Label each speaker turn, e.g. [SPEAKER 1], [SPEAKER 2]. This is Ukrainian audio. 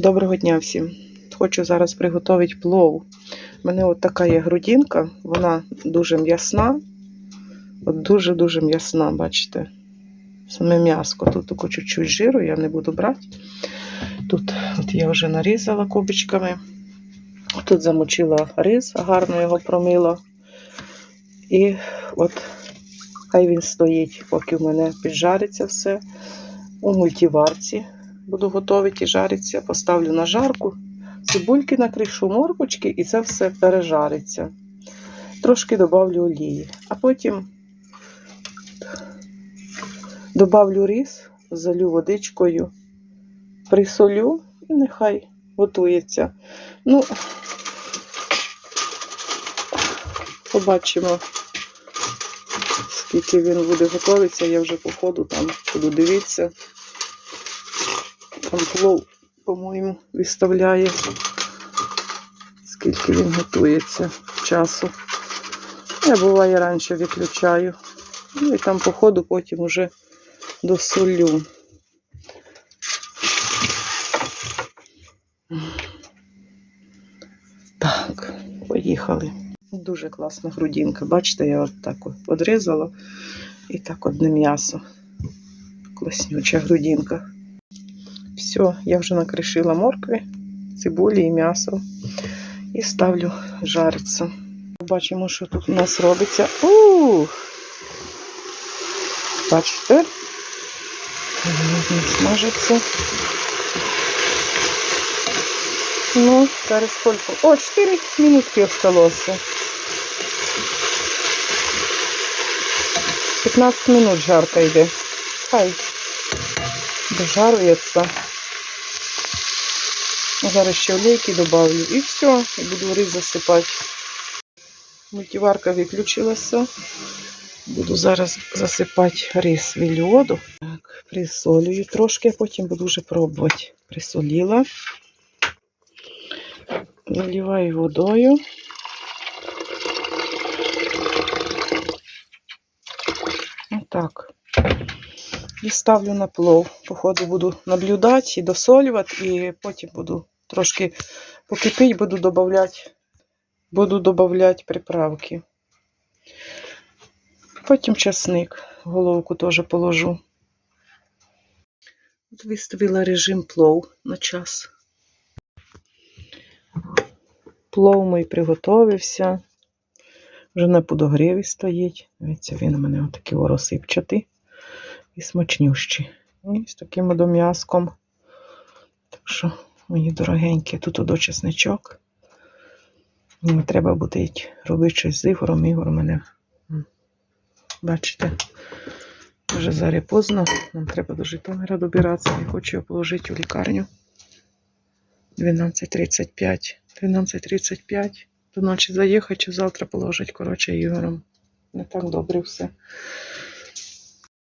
[SPEAKER 1] Доброго дня всім. Хочу зараз приготувати плов. У мене от така є грудинка, вона дуже м'ясна. От дуже-дуже м'ясна, бачите? Саме м'яско. Тут тако чуть-чуть жиру, я не буду брати. Тут от я вже нарізала кубичками. Тут замочила рис, гарно його промила. І от хай він стоїть, поки в мене піджариться все. У мультиварці буду готувати і жариться. Поставлю на жарку, цибульки накришу, моркочки, і це все пережариться. Трошки добавлю олії, а потім добавлю рис, залю водичкою, присолю і нехай готується. Ну, побачимо, скільки він буде готуватися. Я вже по ходу там буду дивитися. Там плов, по-моєму, виставляє, скільки він готується часу. Я буває раніше виключаю. Ну і там по ходу потім уже досолю. Так, поїхали. Дуже класна грудинка. Бачите, я от так от подрізала і так одне м'ясо. Класнюча грудинка. Все, я вже накришила моркви, цибулі і м'ясо. І ставлю жариться. Бачимо, що тут у нас робиться. Ух! Бачите? Він смажиться. Ну, зараз сколько? О, 4 минутки осталося. 15 минут жарка йде. Хай дожарується. Зараз ще олійки добавлю і все, і буду рис засипати. Мультиварка виключилася. Буду зараз засипати рис в воду. Так, присолюю трошки, а потім буду вже пробувати. Присоліла. Заливаю водою. Отак. І ставлю на плов. Походу буду наблюдати і досолювати, і потім буду трошки покипить, буду додавати, буду додавати приправки. Потім часник, головку теж положу. От виставила режим плов на час. Плов мій приготовився. Вже на подогріві стоїть. Дивіться, він у мене отакий розсипчатий і смачнющий. І з таким дом'язком. Так що, мої дорогенькі, тут одо чесничок. Треба буде робити щось з Ігорем. Ігор мене, бачите, вже зараз поздно. Нам треба до Житомира добиратися. Я хочу його положити у лікарню. 12.35. 12.35. До ночі заїхати, чи завтра положить, коротше, Ігорем. Не так добре все.